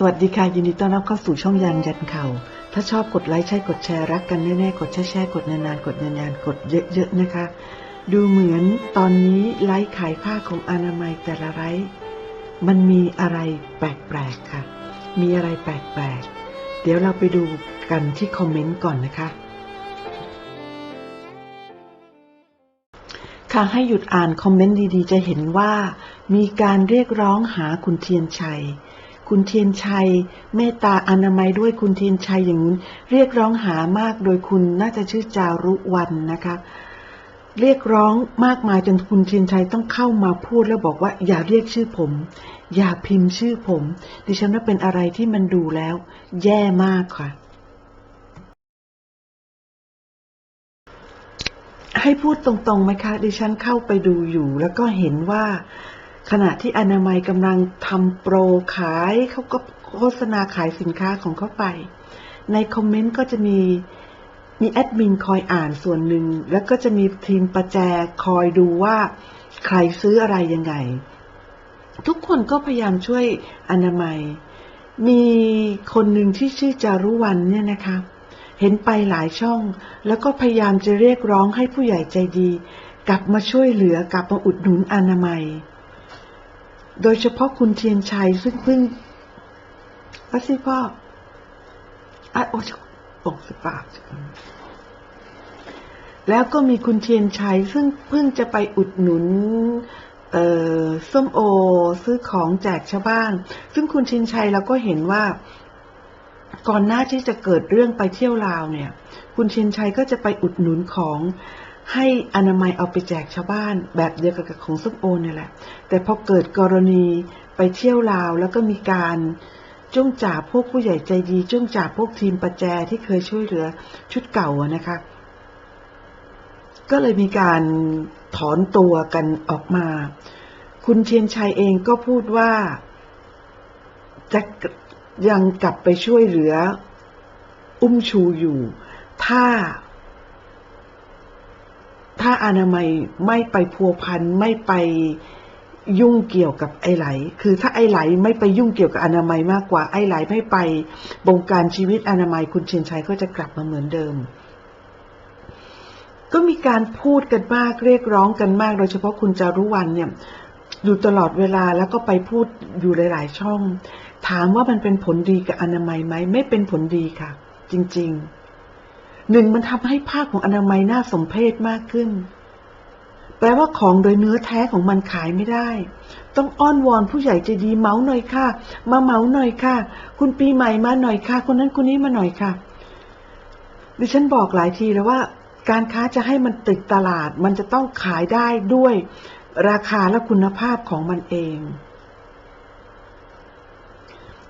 สวัสดีค่ะ ยินดีต้อนรับเข้าสู่ช่องยันยันเข่าถ้าชอบกดไลค์ใช่กดแชร์รักกันแน่ๆ กดแชร์แชร์กดนานๆ กดนานๆ กดเยอะๆนะคะ ดูเหมือนตอนนี้ไลค์ขายผ้าของอนามัยแต่ละไลค์มันมีอะไรแปลกๆค่ะ มีอะไรแปลกๆ เดี๋ยวเราไปดูกันที่คอมเมนต์ก่อนนะคะ ค่ะให้หยุดอ่านคอมเมนต์ดีๆ จะเห็นว่า มีการเรียกร้องหาคุณเทียนชัย คุณเทียนชัย เมตตาอนามัยด้วยคุณเทียนชัยอย่างนี้เรียกร้องหามากโดยคุณน่าจะชื่อจารุวันนะคะ เรียกร้องมากมายจนคุณเทียนชัยต้องเข้ามาพูดแล้วบอกว่า อย่าเรียกชื่อผม อย่าพิมพ์ชื่อผม ดิฉันว่าเป็นอะไรที่มันดูแล้ว แย่มากค่ะ ให้พูดตรงๆไหมคะ ดิฉันเข้าไปดูอยู่ แล้วก็เห็นว่า ขณะที่อนามัยกำลังทำโปรขายเขาก็โฆษณาขายสินค้าของเขาไป ในคอมเมนต์ก็จะมีมีแอดมินคอยอ่านส่วนหนึ่ง แล้วก็จะมีทีมประแจคอยดูว่าใครซื้ออะไรยังไง ทุกคนก็พยายามช่วยอนามัย มีคนหนึ่งที่ชื่อจารุวันเนี่ยนะคะ เห็นไปหลายช่อง แล้วก็พยายามจะเรียกร้องให้ผู้ใหญ่ใจดี กลับมาช่วยเหลือกลับมาอุดหนุนอนามัย โดยเฉพาะคุณเทียนชัยซึ่งเพิ่งว่าสิพ่อไอโอ้ยบอกสปากแล้วก็มีคุณเทียนชัยซึ่งเพิ่งจะไปอุดหนุนเส้มโอซื้อของแจกชาวบ้าน ซึ่งคุณเทียนชัยเราก็เห็นว่า ก่อนหน้าที่จะเกิดเรื่องไปเที่ยวลาวเนี่ย คุณเทียนชัยก็จะไปอุดหนุนของ ให้อนามัยเอาไปแจกชาวบ้านแบบเดียวกับของส้มโอเนี่ยแหละ แต่พอเกิดกรณีไปเที่ยวลาวแล้วก็มีการจ้องจ่าพวกผู้ใหญ่ใจดีจ้องจ่าพวกทีมประแจที่เคยช่วยเหลือชุดเก่านะคะ ก็เลยมีการถอนตัวกันออกมา คุณเทียนชัยเองก็พูดว่าจะยังกลับไปช่วยเหลือ อุ้มชูอยู่ ถ้า ถ้าอนามัยไม่ไปพัวพันไม่ไปยุ่งเกี่ยวกับไอ้ไหล คือถ้าไอ้ไหลไม่ไปยุ่งเกี่ยวกับอนามัยมากกว่าไอ้ไหลไม่ไปบงการชีวิตอนามัยคุณเชนชัยก็จะกลับมาเหมือนเดิม ก็มีการพูดกันมากเรียกร้องกันมาก โดยเฉพาะคุณจารุวันเนี่ย อยู่ตลอดเวลาแล้วก็ไปพูดอยู่หลาย ๆ ช่อง ถามว่ามันเป็นผลดีกับอนามัยไหมไม่เป็นผลดีค่ะ จริง ๆ หนึ่งมันทำให้ภาของอนามัยน่าสมเพชมากขึ้น แปลว่าของโดยเนื้อแท้ของมันขายไม่ได้ ต้องอ้อนวอนผู้ใหญ่ใจดีเมาหน่อยค่ะ มาเมาหน่อยค่ะ คุณปีใหม่มาหน่อยค่ะ คนนั้นคนนี้มาหน่อยค่ะ ดิฉันบอกหลายทีแล้วว่า การค้าจะให้มันติดตลาด มันจะต้องขายได้ด้วย ราคาและคุณภาพของมันเอง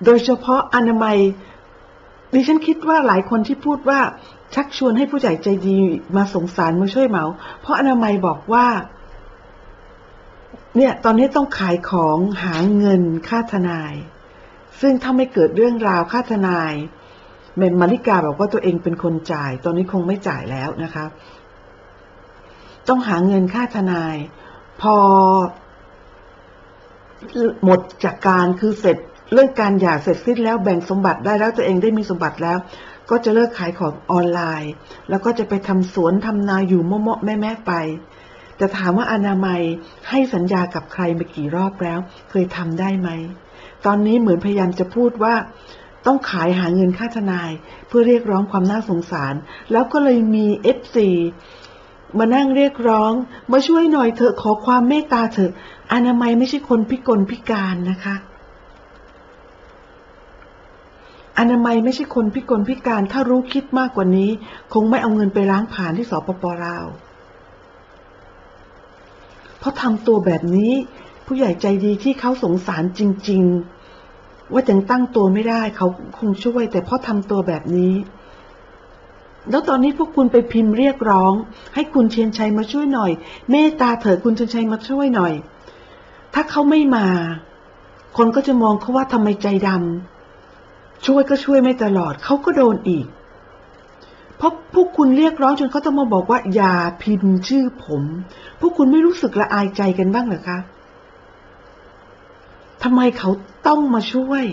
โดยเฉพาะอนามัยดิฉันคิดว่าหลายคนที่พูดว่า ชักชวนให้ผู้ใหญ่ใจดีมาสงสารมาช่วยเหมา เพราะอนามัยบอกว่า เนี่ยตอนนี้ต้องขายของหาเงินค่าทนาย ซึ่งถ้าไม่เกิดเรื่องราวค่าทนายเมนมาริกาบอกว่าตัวเองเป็นคนจ่าย ตอนนี้คงไม่จ่ายแล้วนะคะ ต้องหาเงินค่าทนาย พอ หมดจากการคือเสร็จเรื่องการหย่าเสร็จสิ้นแล้วแบ่งสมบัติได้แล้วตัวเองได้มีสมบัติแล้ว ก็จะเลิกขายของออนไลน์ แล้วก็จะไปทำสวนทำนาอยู่เมาะๆแม่ๆไป แต่ถามว่าอนามัยให้สัญญากับใครมากี่รอบแล้ว เคยทำได้ไหม ตอนนี้เหมือนพยายามจะพูดว่า ต้องขายหาเงินค่าทนาย เพื่อเรียกร้องความน่าสงสาร แล้วก็เลยมีเอฟซีมานั่งเรียกร้อง มาช่วยหน่อยเถอะขอความเมตตาเถอะอนามัยไม่ใช่คนพิกลพิการนะคะ อนามัยไม่ใช่คนพิกลพิการถ้ารู้คิดมากกว่านี้ คงไม่เอาเงินไปล้างผ่านที่สปปลาว เพราะทำตัวแบบนี้ ผู้ใหญ่ใจดีที่เขาสงสารจริง ๆ ว่ายังตั้งตัวไม่ได้เขาคงช่วย แต่เพราะทำตัวแบบนี้ แล้วตอนนี้พวกคุณไปพิมพ์เรียกร้อง ให้คุณเชียนชัยมาช่วยหน่อย เมตตาเถิดคุณเชียนชัยมาช่วยหน่อย ถ้าเขาไม่มา คนก็จะมองเขาว่าทำไมใจดำ ช่วยก็ช่วยไม่ตลอดเขาก็โดนอีก เพราะพวกคุณเรียกร้องจนเขาต้องมาบอกว่า อย่าพิมพ์ชื่อผม พวกคุณไม่รู้สึกละอายใจกันบ้างเหรอคะทำไมเขาต้องมาช่วย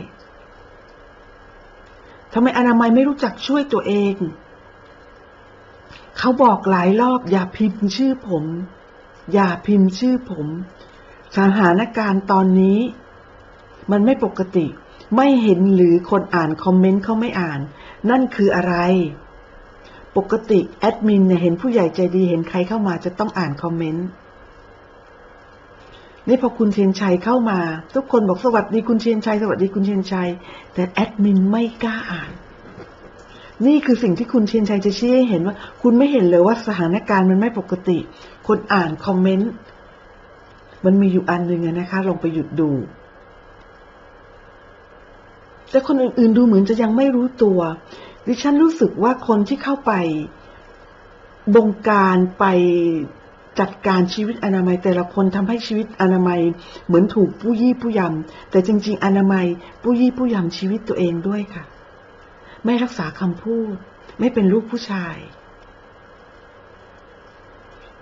ทำไมอนามัยไม่รู้จักช่วยตัวเอง เขาบอกหลายรอบ อย่าพิมพ์ชื่อผม อย่าพิมพ์ชื่อผม สถานการณ์ตอนนี้ มันไม่ปกติ ไม่เห็นหรือคนอ่านคอมเมนต์เขาไม่อ่าน นั่นคืออะไร ปกติแอดมินเนี่ยเห็นผู้ใหญ่ใจดีเห็นใครเข้ามาจะต้องอ่านคอมเมนต์นี่พอคุณเทียนชัยเข้ามา ทุกคนบอกสวัสดีคุณเทียนชัย สวัสดีคุณเทียนชัย แต่แอดมินไม่กล้าอ่าน นี่คือสิ่งที่คุณเทียนชัยจะชี้ให้เห็นว่า คุณไม่เห็นเลยว่าสถานการณ์มันไม่ปกติ คนอ่านคอมเมนต์มันมีอยู่อันหนึ่งนะคะลองไปหยุดดู แต่คนอื่นๆดูเหมือนจะยังไม่รู้ตัว ดิฉันรู้สึกว่าคนที่เข้าไปบงการไปจัดการชีวิตอนามัยแต่ละคนทำให้ชีวิตอนามัยเหมือนถูกผู้ยี่ผู้ยำแต่จริง ๆ อนามัยผู้ยี่ผู้ยำชีวิตตัวเองด้วยค่ะ ไม่รักษาคำพูด ไม่เป็นลูกผู้ชาย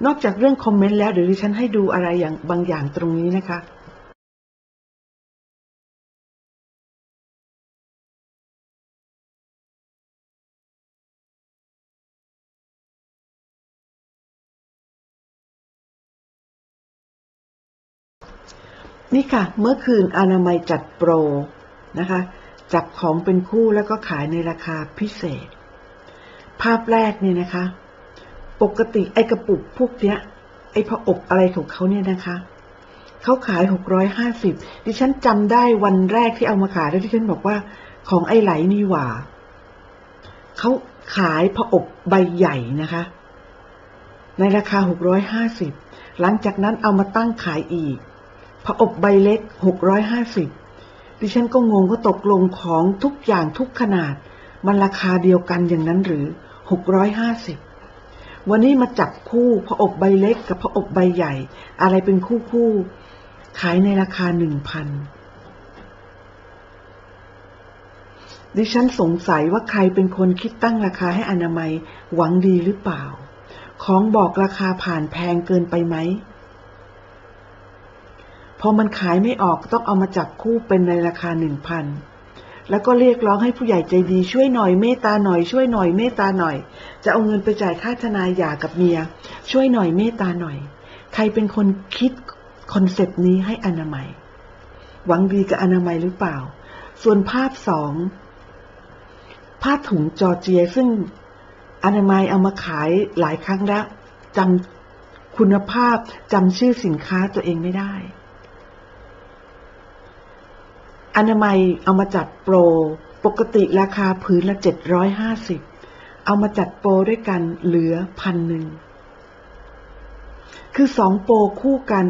นอกจากเรื่องคอมเมนต์แล้วเดี๋ยวดิฉันให้ดูอะไรอย่างบางอย่างตรงนี้นะคะ นี่ค่ะ เมื่อคืนอนามัยจัดโปรนะคะ จับของเป็นคู่แล้วก็ขายในราคาพิเศษ ภาพแรกเนี่ยนะคะ ปกติไอกระปุกพวกเนี้ย ไอ้ผอบอะไรของเขาเนี่ยนะคะเขาขายหกร้อยห้าสิบดิฉันจำได้วันแรกที่เอามาขายแล้วดิฉันบอกว่า ของไอไหลนี่หว่า เขาขายผอบใบใหญ่นะคะ ในราคาหกร้อยห้าสิบหลังจากนั้นเอามาตั้งขายอีก ผอบใบเล็กหกร้อยหาสิบดิฉันก็งงก็ตกลงของทุกอย่างทุกขนาด มันราคาเดียวกันอย่างนั้นหรือหกร้อยหาสิบวันนี้มาจับคู่ผอบใบเล็กกับผอบใบใหญ่ อะไรเป็นคู่คู่ ขายในราคาหนึ่งพันดิฉันสงสัยว่าใครเป็นคนคิดตั้งราคาให้อนามัยหวังดีหรือเปล่า ของบอกราคาผ่านแพงเกินไปไหม อมันขายไม่ออกต้องเอามาจับคู่เป็นในราคาหนึ่งพันแล้วก็เรียกร้องให้ผู้ใหญ่ใจดีช่วยหน่อยเมตตาหน่อยช่วยหน่อยเมตตาหน่อย จะเอาเงินไปจ่ายค่าทนายหย่ากับเมีย ช่วยหน่อยเมตตาหน่อย ใครเป็นคนคิดคอนเซปต์นี้ให้อนามัย หวังดีกับอนามัยหรือเปล่า ส่วนภาพสองผ้าถุงจอเจียซึ่งอนามัยเอามาขายหลายครั้งแล้วจำคุณภาพจำชื่อสินค้าตัวเองไม่ได้ อนามัยเอามาจัดโปร ปกติราคาผืนละเจ็ดร้อยห้าสิบเอามาจัดโปรด้วยกันเหลือพันหนึ่ง คือสองโปรคู่กัน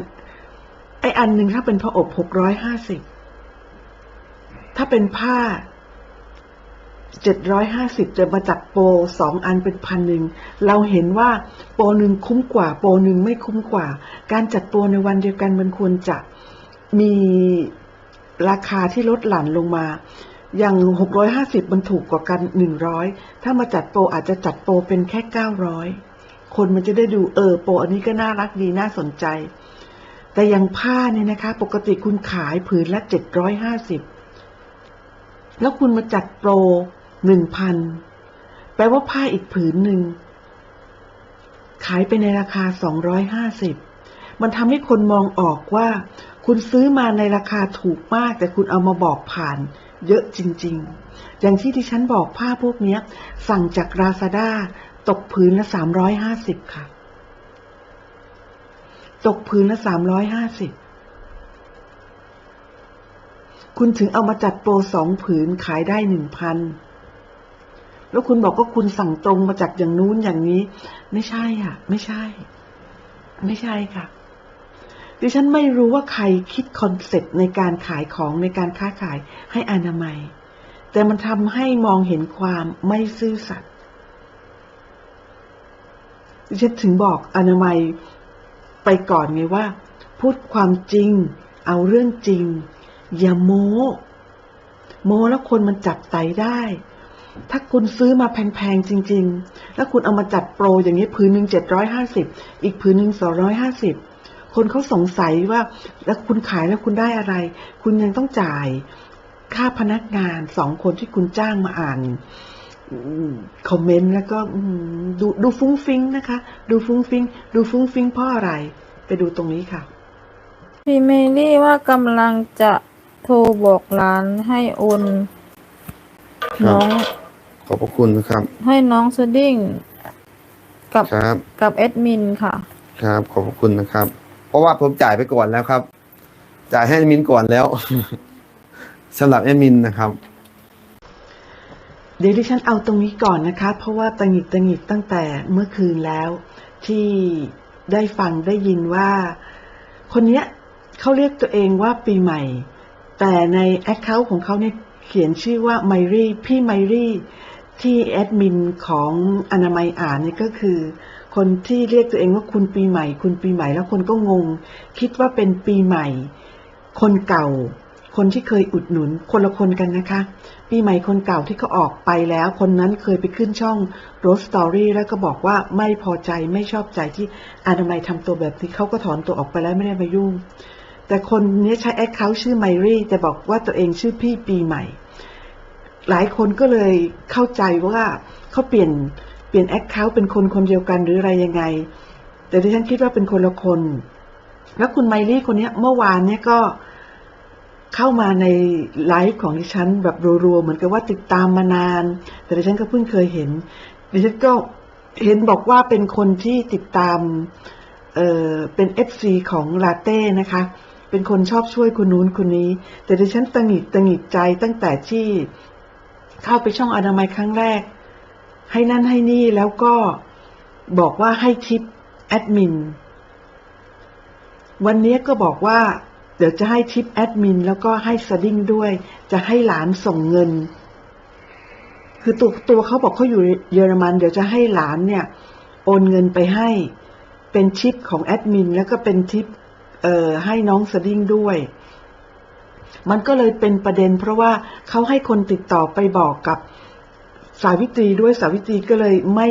ไออันหนึ่งถ้าเป็นผ้าอบหกร้อยห้าสิบถ้าเป็นผ้าเจ็ดร้อยห้าสิบจะมาจัดโปรสองอันเป็นพันหนึ่ง เราเห็นว่าโปรหนึ่งคุ้มกว่า โปรหนึ่งไม่คุ้มกว่า การจัดโปรในวันเดียวกันมันควรจะมี ราคาที่ลดหลั่นลงมา อย่างหกร้อยห้าสิบมันถูกกว่ากันหนึ่งร้อยถ้ามาจัดโปรอาจจะจัดโปรเป็นแค่เก้าร้อยคนมันจะได้ดูเออโปรอันนี้ก็น่ารักดีน่าสนใจ แต่อย่างผ้าเนี่ยนะคะ ปกติคุณขายผืนละเจ็ดร้อยห้าสิบแล้วคุณมาจัดโปรหนึ่งพันแปลว่าผ้าอีกผืนหนึ่งขายไปในราคาสองร้อยห้าสิบมันทำให้คนมองออกว่า คุณซื้อมาในราคาถูกมาก แต่คุณเอามาบอกผ่านเยอะจริง ๆ อย่างที่ที่ฉันบอกผ้าพวกนี้สั่งจากราซาด้าตกผืนละสามร้อยห้าสิบค่ะ ตกผืนละสามร้อยห้าสิบคุณถึงเอามาจัดโปรสองผืนขายได้หนึ่งพันแล้วคุณบอกว่าคุณสั่งตรงมาจากอย่างนู้นอย่างนี้ ไม่ใช่อะ ไม่ใช่ ไม่ใช่ค่ะ ดิฉันไม่รู้ว่าใครคิดคอนเซ็ปต์ในการขายของในการค้าขายให้อนามัย แต่มันทำให้มองเห็นความไม่ซื่อสัตย์ดิฉันถึงบอกอนามัยไปก่อนไงว่า พูดความจริง เอาเรื่องจริง อย่าโม้โม้แล้วคนมันจับไตได้ ถ้าคุณซื้อมาแพงๆจริง ๆ แล้วคุณเอามาจัดโปรอย่างนี้ผืนหนึ่งเจ็ดร้อยห้าสิบอีกผืนหนึ่งสองร้อยห้าสิบ คนเขาสงสัยว่าแล้วคุณขายแล้วคุณได้อะไร คุณยังต้องจ่ายค่าพนักงานสองคนที่คุณจ้างมาอ่านอืมคอมเมนต์แล้วก็อืมดูดูฟุ้งฟิ้งนะคะ ดูฟุ้งฟิ้งดูฟุ้งฟิ้งเพราะอะไร ไปดูตรงนี้ค่ะพี่เมลี่ว่ากำลังจะโทรบอกร้านให้โอนครับน้องขอบพระคุณนะครับ ให้น้องสดิ้งกับครับกับแอดมินค่ะ ครับ ขอบพระคุณนะครับเพ ราะว่าผมจ่ายไปก่อนแล้วครับ จ่ายให้แอดมินก่อนแล้วสำหรับแอดมินนะครับ เดี๋ยวดิฉันเอาตรงนี้ก่อนนะคะ เพราะว่าตังหิดตังหิดตั้งแต่เมื่อคืนแล้ว ที่ได้ฟังได้ยินว่า คนเนี้ยเขาเรียกตัวเองว่าปีใหม่ แต่ในแอคเคาท์ของเขาเนี่ยเขียนชื่อว่าไมรี่พี่ไมรี่ที่แอดมินของอนามัยอ่านเนี่ยก็คือ คนที่เรียกตัวเองว่าคุณปีใหม่ คุณปีใหม่แล้วคนก็งง คิดว่าเป็นปีใหม่ คนเก่า คนที่เคยอุดหนุนคนละคนกันนะคะ ปีใหม่คนเก่าที่เขาออกไปแล้ว คนนั้นเคยไปขึ้นช่อง Rose Story แล้วก็บอกว่าไม่พอใจไม่ชอบใจที่อนามัยทำตัวแบบนี้เขาก็ถอนตัวออกไปแล้วไม่ได้มายุ่ง แต่คนนี้ใช้แอคเคาท์ชื่อไมรี่แต่บอกว่าตัวเองชื่อพี่ปีใหม่ หลายคนก็เลยเข้าใจว่าเขาเปลี่ยน ปลี่ยนแอคเคาท์เป็นคนคนเดียวกันหรืออะไรยังไง แต่ดิฉันคิดว่าเป็นคนละคน แล้วคุณไมลี่คนนี้เมื่อวานเนี่ยก็เข้ามาในไลฟ์ของดิฉันแบบรัวๆเหมือนกับว่าติดตามมานาน แต่ดิฉันก็เพิ่งเคยเห็น ดิฉันก็เห็นบอกว่าเป็นคนที่ติดตามเออเป็นเอฟซีของลาเต้นะคะ เป็นคนชอบช่วยคนนู้นคนนี้ แต่ดิฉันตังหิดตังหิดใจตั้งแต่ที่เข้าไปช่องอนามัยครั้งแรก ให้นั่นให้นี่แล้วก็บอกว่าให้ทิปแอดมิน วันนี้ก็บอกว่า เดี๋ยวจะให้ทิปแอดมินแล้วก็ให้สดิ้งด้วย จะให้หลานส่งเงิน คือตัวตัวเขาบอกเขาอยู่เยอรมัน เดี๋ยวจะให้หลานเนี่ย โอนเงินไปให้ เป็นทิปของแอดมินแล้วก็เป็นทิปเอ่อให้น้องสดิ้งด้วย มันก็เลยเป็นประเด็น เพราะว่าเขาให้คนติดต่อไปบอกกับ สาวิตรีด้วยสาวิตรีก็เลยไม่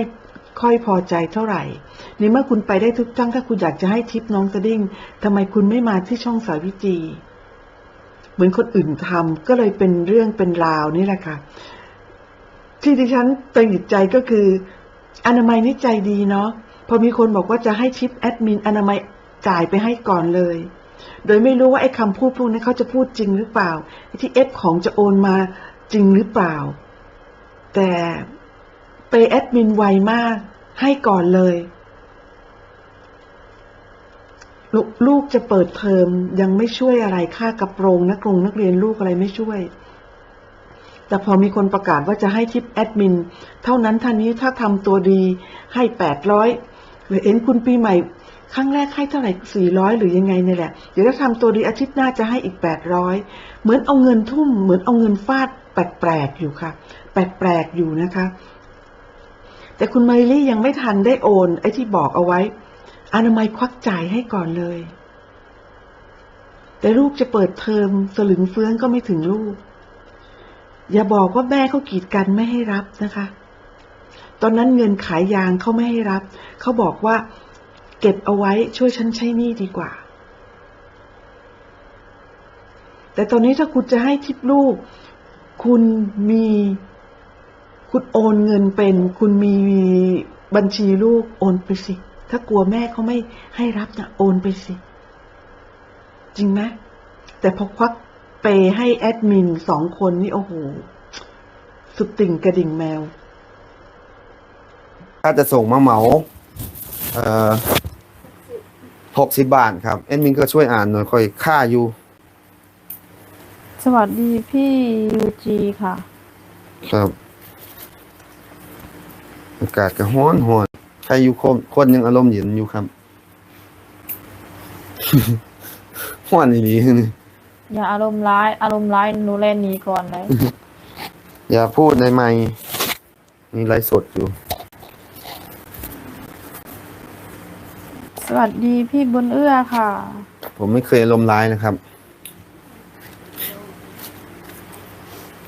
ค่อยพอใจเท่าไหร่ ในเมื่อคุณไปได้ทุกจ้างถ้าคุณอยากจะให้ทิปน้องสดิ้งทำไมคุณไม่มาที่ช่องสาวิตรีเหมือนคนอื่นทำก็เลยเป็นเรื่องเป็นราวนี่แหละค่ะ ที่ดิฉันตังหงิดใจก็คืออนามัยนี่ใจดีเนาะพอมีคนบอกว่าจะให้ทิปแอดมินอนามัยจ่ายไปให้ก่อนเลย โดยไม่รู้ว่าไอ้คำพูดพวกนี้เขาจะพูดจริงหรือเปล่าไอ้ที่เอฟของจะโอนมาจริงหรือเปล่า แต่เปแอดมินไวมาก ให้ก่อนเลยลลูกจะเปิดเทอมยังไม่ช่วยอะไรค่ากระโปรงนักโรงนักเรียนลูกอะไรไม่ช่วย แต่พอมีคนประกาศว่าจะให้ทิปแอดมิน เท่านั้นท่านี้ถ้าทำตัวดีให้แปดร้อยหรือเอ็นคุณปีใหม่ครั้งแรกให้เท่าไหร่สี่ร้อยหรือยังไงเนี่ยแหละ เดี๋ยวถ้าทำตัวดีอาทิตย์หน้าจะให้อีกแปดร้อยเหมือนเอาเงินทุ่ม เหมือนเอาเงินฟาดแปลกๆอยู่ค่ะ แปลกๆอยู่นะคะ แต่คุณเมลี่ยังไม่ทันได้โอน ไอ้ที่บอกเอาไว้ อนามัยควักจ่ายให้ก่อนเลย แต่ลูกจะเปิดเทอมสลึงเฟื้องก็ไม่ถึงลูก อย่าบอกว่าแม่เขากีดกันไม่ให้รับนะคะ ตอนนั้นเงินขายยางเขาไม่ให้รับ เขาบอกว่า เก็บเอาไว้ช่วยฉันใช้หนี้ดีกว่าแต่ตอนนี้ถ้าคุณจะให้ทิปลูก คุณมี คุณโอนเงินเป็น คุณมีบัญชีลูกโอนไปสิ ถ้ากลัวแม่เขาไม่ให้รับนะโอนไปสิ จริงไหมแต่พอควักเปย์ให้แอดมินสองคนนี่โอ้โห สุดติ่งกระดิ่งแมว ถ้าจะส่งมาเหมาเอ่อหกสิบบาทครับ แอดมินก็ช่วยอ่านหน่อยค่อยค่าอยู่สวัสดีพี่ยูจีค่ะ ครับ อากาศก็ร้อนร้อนใครอยู่คนคนยังอารมณ์เย็นอยู่ครับร้อนอีหลีนี่อย่าอารมณ์ร้าย อารมณ์ร้ายหนูเล่นหนี้ก่อนเลยอย่าพูดในไมค์มีไลฟ์สดอยู่ สวัสดีพี่บุญเอื้อค่ะ ผมไม่เคยอารมณ์ร้ายนะครับ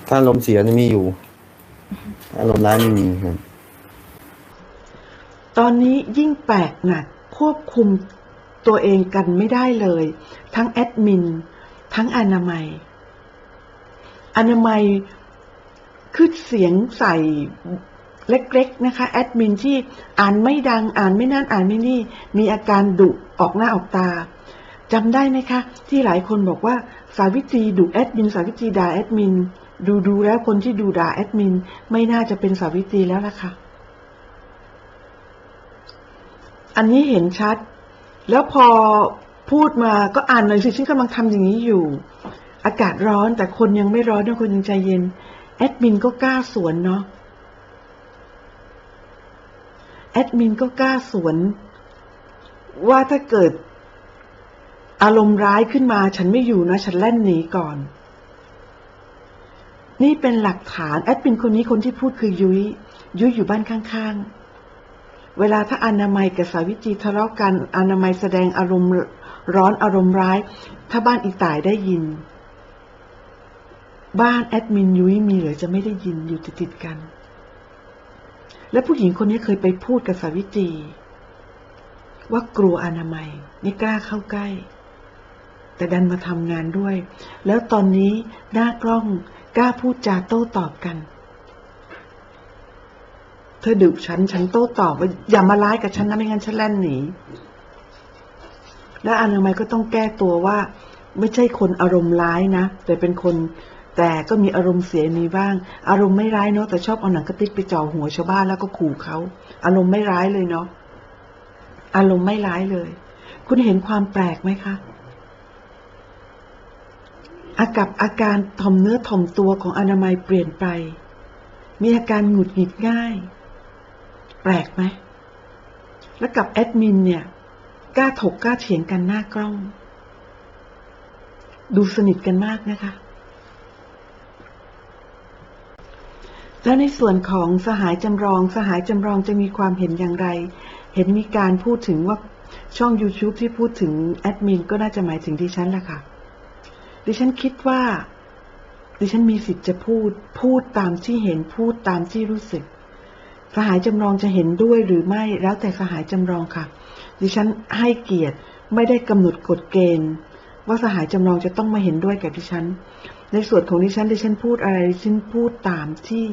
ถ้าอารมณ์เสียนี่มีอยู่ถ้าอารมณ์ร้ายไม่มีครับ ตอนนี้ยิ่งแปลกหนักควบคุมตัวเองกันไม่ได้เลย ทั้งแอดมิน ทั้งอนามัย อนามัยขึ้นเสียงใส่เล็กๆนะคะแอดมินที่อ่านไม่ดังอ่านไม่นั่นอ่านไม่นี่ มีอาการดุออกหน้าออกตาจำได้ไหมคะ ที่หลายคนบอกว่าสาวิตรีดุแอดมิน สาวิตรีด่าแอดมิน ดูดูแล้วคนที่ดูด่าแอดมิน ไม่น่าจะเป็นสาวิตรีแล้วล่ะค่ะ อันนี้เห็นชัด แล้วพอพูดมาก็อ่านหน่อยสิฉันกำลังทำอย่างนี้อยู่ อากาศร้อนแต่คนยังไม่ร้อนนะคนยังใจเย็น แอดมินก็กล้าสวนเนาะแอดมินก็กล้าสวน ว่าถ้าเกิด อารมณ์ร้ายขึ้นมา ฉันไม่อยู่นะ ฉันแล่นหนีก่อน นี่เป็นหลักฐาน แอดมินคนนี้คนที่พูดคือยุย้ยยุ้ยอยู่บ้านข้างๆ เวลาถ้าอนามัยกับสาวิตรีทะเลาะกันอนามัยแสดงอารมณ์ร้อนอารมณ์ร้าย ถ้าบ้านอีตายได้ยิน บ้านแอดมินยุ้ยมีหรือจะไม่ได้ยินอยู่ติดๆกัน และผู้หญิงคนนี้เคยไปพูดกับสาวิตรีว่ากลัวอนามัยไม่กล้าเข้าใกล้ แต่ดันมาทำงานด้วย แล้วตอนนี้หน้ากล้องกล้าพูดจาโต้ตอบกัน ธอดุฉัน ฉันโต้ตอบว่าอย่ามาร้ายกับฉันนะไม่งั้นฉันแล่นหนี และอนามัยก็ต้องแก้ตัวว่า ไม่ใช่คนอารมณ์ร้ายนะ แต่เป็นคนแต่ก็มีอารมณ์เสียมีบ้าง อารมณ์ไม่ร้ายเนาะแต่ชอบเอาหนังกระติกไปจ่อหัวชาวบ้านแล้วก็ขู่เขาอารมณ์ไม่ร้ายเลยเนาะอารมณ์ไม่ร้ายเลย คุณเห็นความแปลกไหมคะอากับอาการถ่อมเนื้อถ่อมตัวของอนามัยเปลี่ยนไป มีอาการหงุดหงิดง่าย แปลกไหมแล้วกับแอดมินเนี่ยกล้าถกกล้าเถียงกันหน้ากล้อง ดูสนิทกันมากนะคะ แล้วในส่วนของสหายจำลอง สหายจำลองจะมีความเห็นอย่างไร เห็นมีการพูดถึงว่าช่อง YouTube ที่พูดถึงแอดมินก็น่าจะหมายถึงดิฉันแหละค่ะ ดิฉันคิดว่า ดิฉันมีสิทธิ์จะพูด พูดตามที่เห็นพูดตามที่รู้สึก สหายจำลองจะเห็นด้วยหรือไม่แล้วแต่สหายจำลองค่ะ ดิฉันให้เกียรติไม่ได้กำหนดกฎเกณฑ์ ว่าสหายจำลองจะต้องมาเห็นด้วยกับดิฉัน ในส่วนของดิฉันดิฉันพูดอะไรดิฉันพูดตามที่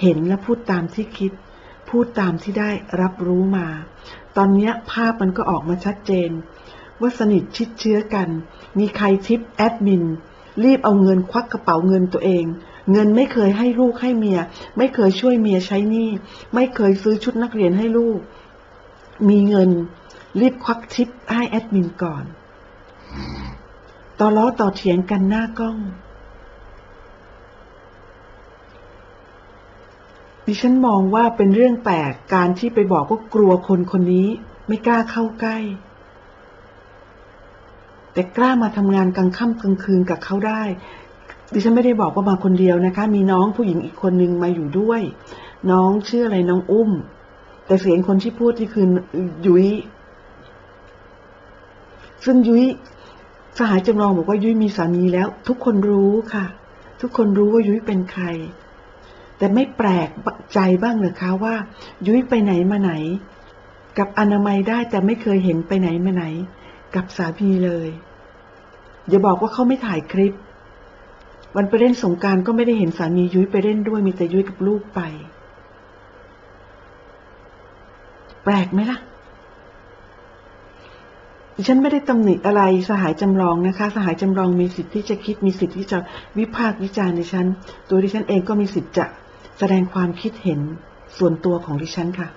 เห็นและพูดตามที่คิด พูดตามที่ได้รับรู้มา ตอนนี้ภาพมันก็ออกมาชัดเจน ว่าสนิทชิดเชื้อกัน มีใครทิปแอดมินรีบเอาเงินควักกระเป๋าเงินตัวเอง เงินไม่เคยให้ลูกให้เมีย ไม่เคยช่วยเมียใช้หนี้ ไม่เคยซื้อชุดนักเรียนให้ลูก มีเงินรีบควักทิปให้แอดมินก่อน ต่อล้อต่อเถียงกันหน้ากล้อง ดิฉันมองว่าเป็นเรื่องแปลกการที่ไปบอกว่ากลัวคนคนนี้ไม่กล้าเข้าใกล้ แต่กล้ามาทำงานกลางค่ำกลางคืนกับเขาได้ ดิฉันไม่ได้บอกว่ามาคนเดียวนะคะ มีน้องผู้หญิงอีกคนนึงมาอยู่ด้วย น้องชื่ออะไรน้องอุ้ม แต่เสียงคนที่พูดที่คือยุ้ยซึ่งยุ้ยสหายจำลองบอกว่ายุ้ยมีสามีแล้ว ทุกคนรู้ค่ะ ทุกคนรู้ว่ายุ้ยเป็นใคร แต่ไม่แปลกใจบ้างหรือคะว่า ยุ้ยไปไหนมาไหน กับอนามัยได้แต่ไม่เคยเห็นไปไหนมาไหน กับสามีเลย อย่าบอกว่าเขาไม่ถ่ายคลิป วันไปเล่นสงการก็ไม่ได้เห็นสามียุ้ยไปเล่นด้วยมีแต่ยุ้ยกับลูกไป แปลกไหมล่ะดิฉันไม่ได้ตำหนิอะไรสหายจำลองนะคะ สหายจำลองมีสิทธิ์ที่จะคิดมีสิทธิ์ที่จะวิพากษ์วิจารณ์ดิฉัน ตัวดิฉันเองก็มีสิทธิ์จะแสดงความคิดเห็นส่วนตัวของดิฉันค่ะ